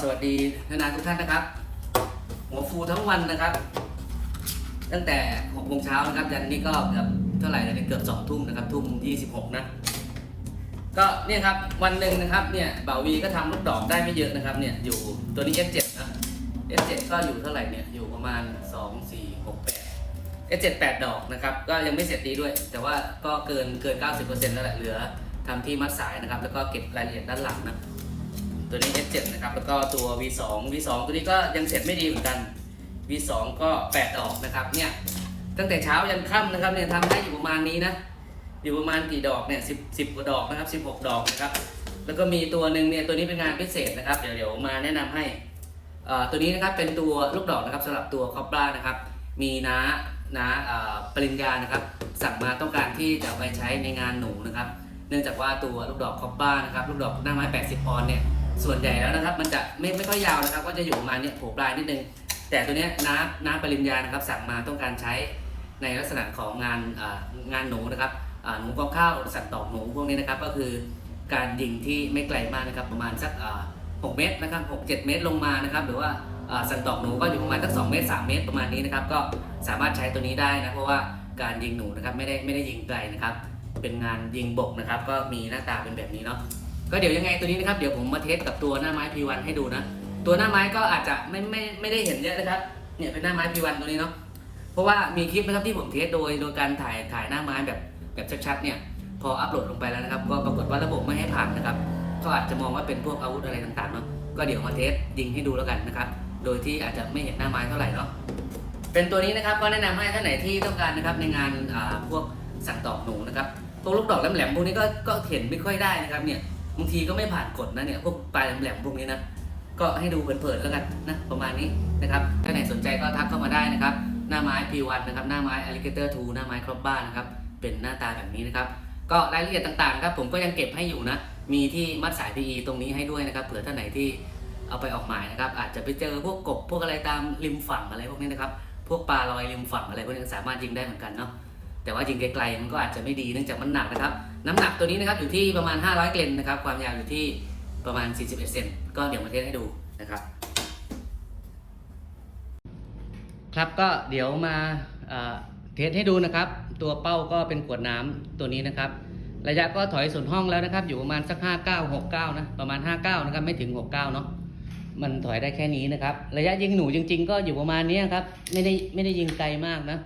สวัสดีนานาทุกท่านนะครับ หัวฟูทั้งวันนะครับ ตั้งแต่6โมงเช้านะครับยันนี่ก็เกือบเท่าไหร่แล้วเนี่ยเกือบ2ทุ่มนะครับทุ่ม26นะก็เนี่ยครับวันหนึ่งนะครับเนี่ยบ่าววีก็ทำลูกดอกได้ไม่เยอะนะครับเนี่ยอยู่ตัวนี้ F7 นะ F7 ก็อยู่เท่าไหร่เนี่ยอยู่ประมาณ 2 4 6 8 F7 8 ดอกนะครับก็ยังไม่เสร็จดีด้วย แต่ว่าก็เกินเกิน 90%แล้วแหละเหลือทำที่มัดสายนะครับแล้วก็เก็บรายละเอียดด้านหลังนะ ตัวนี้ S7 นะครับ แล้วก็ตัว V2 V2 ตัวนี้ก็ยังเสร็จไม่ดีเหมือนกัน V2 ก็8ดอกนะครับเนี่ยตั้งแต่เช้ายันค่ำนะครับเนี่ยทำได้อยู่ประมาณนี้นะอยู่ประมาณกี่ดอกเนี่ย10 10กว่าดอกนะครับ16ดอกนะครับแล้วก็มีตัวหนึ่งเนี่ยตัวนี้เป็นงานพิเศษนะครับเดี๋ยวเดี๋ยวมาแนะนำให้เอ่อตัวนี้นะครับเป็นตัวลูกดอกนะครับสำหรับตัวคอปรานะครับมีน้าน้าอ่อปริญญานะครับ สั่งมาต้องการที่จะไปใช้ในงานหนูนะครับ เนื่องจากว่าตัวลูกดอกคอปบ้านะครับลูกดอกหน้าไม้ 80 ออนเนี่ย ส่วนใหญ่แล้วนะครับ มันจะไม่ไม่ค่อยยาวนะครับ ก็จะอยู่ประมาณเนี่ยโผล่ปลายนิดนึง แต่ตัวเนี้ยน้าน้าปริญญานะครับ สั่งมาต้องการใช้ในลักษณะของงานงานหนูนะครับหนูกองข้าวสัตว์ตอกหนูพวกนี้นะครับ ก็คือการยิงที่ไม่ไกลมากนะครับ ประมาณสักอ่า6เมตรนะครับ6 7เจ็ดเมตรลงมานะครับ หรือว่าอ่าสันตอกหนูก็อยู่ประมาณสัก2เมตร3เมตรประมาณนี้นะครับ ก็สามารถใช้ตัวนี้ได้นะเพราะว่าการยิงหนูนะครับไม่ได้ไม่ได้ยิงไกลนะครับ เป็นงานยิงบกนะครับ ก็มีหน้าตาเป็นแบบนี้เนาะ ก็เดี๋ยวยังไงตัวนี้นะครับเดี๋ยวผมมาเทสกับตัวหน้าไม้ P1 ให้ดูนะ ตัวหน้าไม้ก็อาจจะไม่ไม่ไม่ได้เห็นเยอะนะครับเนี่ยเป็นหน้าไม้ P1 ตัวนี้เนาะเพราะว่ามีคลิปนะครับที่ผมเทสโดยโดยการถ่ายถ่ายหน้าไม้แบบแบบชัดๆเนี่ยพออัปโหลดลงไปแล้วนะครับ ก็ปรากฏว่าระบบไม่ให้ผ่านนะครับก็อาจจะมองว่าเป็นพวกอาวุธอะไรต่างๆเนาะก็เดี๋ยวมาเทสยิงให้ดูแล้วกันนะครับโดยที่อาจจะไม่เห็นหน้าไม้เท่าไหร่เนาะเป็นตัวนี้นะครับก็แนะนำให้ท่านไหนที่ต้องการนะครับในงานอ่าพวกสั่งตอกหนูนะครับตัวลูกดอกแหลมๆพวกนี้ก็ก็เห็นไม่ค่อยได้นะครับเนี่ย บางทีก็ไม่ผ่านกฎนะเนี่ยพวกปลายแหลมๆพวกนี้นะก็ให้ดูเผินๆแล้วกันนะประมาณนี้นะครับถ้าไหนสนใจก็ทักเข้ามาได้นะครับ หน้าไม้ P1 นะครับหน้าไม้ Alligator 2หน้าไม้ครอบบ้านนะครับเป็นหน้าตาแบบนี้นะครับก็รายละเอียดต่างๆครับผมก็ยังเก็บให้อยู่นะ มีที่มัดสาย PE ตรงนี้ให้ด้วยนะครับเผื่อท่านไหนที่เอาไปออกหมายนะครับ อาจจะไปเจอพวกกบพวกอะไรตามริมฝั่งอะไรพวกนี้นะครับ พวกปลาลอยริมฝั่งอะไรพวกนี้สามารถยิงได้เหมือนกันเนาะ แต่ว่ายิงไกลๆมันก็อาจจะไม่ดีเนื่องจากมันหนักนะครับ น้ำหนักตัวนี้นะครับอยู่ที่ประมาณ 500 เกรนนะครับ ความยาวอยู่ที่ประมาณ 41 เซนก็เดี๋ยวมาเทสให้ดูนะครับ ครับก็เดี๋ยวมาเทสให้ดูนะครับ ตัวเป้าก็เป็นขวดน้ำตัวนี้นะครับ ระยะก็ถอยส่วนห้องแล้วนะครับ อยู่ประมาณสัก 59 69 นะประมาณ 59 นะครับไม่ถึง 69 เนาะมันถอยได้แค่นี้นะครับ ระยะยิงหนูจริง ๆ ก็อยู่ประมาณนี้ครับไม่ได้ไม่ได้ยิงไกลมากนะ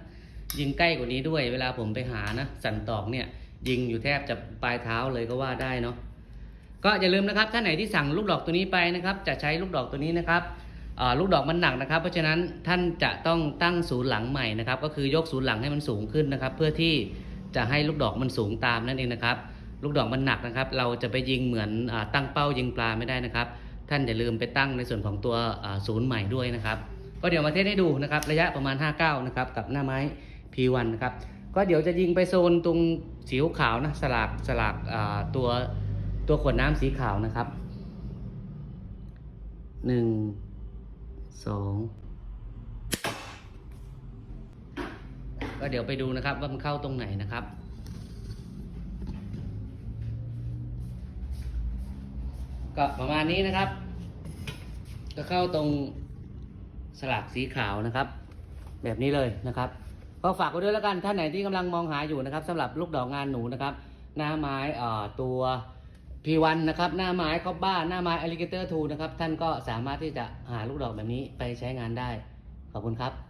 ยิงใกล้กว่านี้ด้วย เวลาผมไปหานะ สันตอกเนี่ย ยิงอยู่แทบจะปลายเท้าเลยก็ว่าได้เนาะก็อย่าลืมนะครับท่านไหนที่สั่งลูกดอกตัวนี้ไปนะครับ จะใช้ลูกดอกตัวนี้นะครับลูกดอกมันหนักนะครับ เพราะฉะนั้นท่านจะต้องตั้งศูนย์หลังใหม่นะครับ ก็คือยกศูนย์หลังให้มันสูงขึ้นนะครับ เพื่อที่จะให้ลูกดอกมันสูงตามนั่นเองนะครับ ลูกดอกมันหนักนะครับ เราจะไปยิงเหมือนอตั้งเป้ายิงปลาไม่ได้นะครับ ท่านอย่าลืมไปตั้งในส่วนของตัวศูนย์ใหม่ด้วยนะครับ ก็เดี๋ยวมาเทสให้ดูนะครับ ระยะประมาณ 59 นะครับ กับหน้าไม้ P1 นะครับ ก็เดี๋ยวจะยิงไปโซนตรงสีขาวนะสลากสลากตัวตัวขวดน้ำสีขาวนะครับหนึ่งสองก็เดี๋ยวไปดูนะครับว่ามันเข้าตรงไหนนะครับก็ประมาณนี้นะครับ ก็เข้าตรงสลากสีขาวนะครับ แบบนี้เลยนะครับ ก็ฝากไว้ด้วยแล้วกันท่านไหนที่กำลังมองหาอยู่นะครับสำหรับลูกดอกงานหนูนะครับ หน้าไม้เอ่อตัว P1 นะครับหน้าไม้คอบบ้าหน้าไม้อลิเกเตอร์ทูนะครับท่านก็สามารถที่จะหาลูกดอกแบบนี้ไปใช้งานได้ ขอบคุณครับ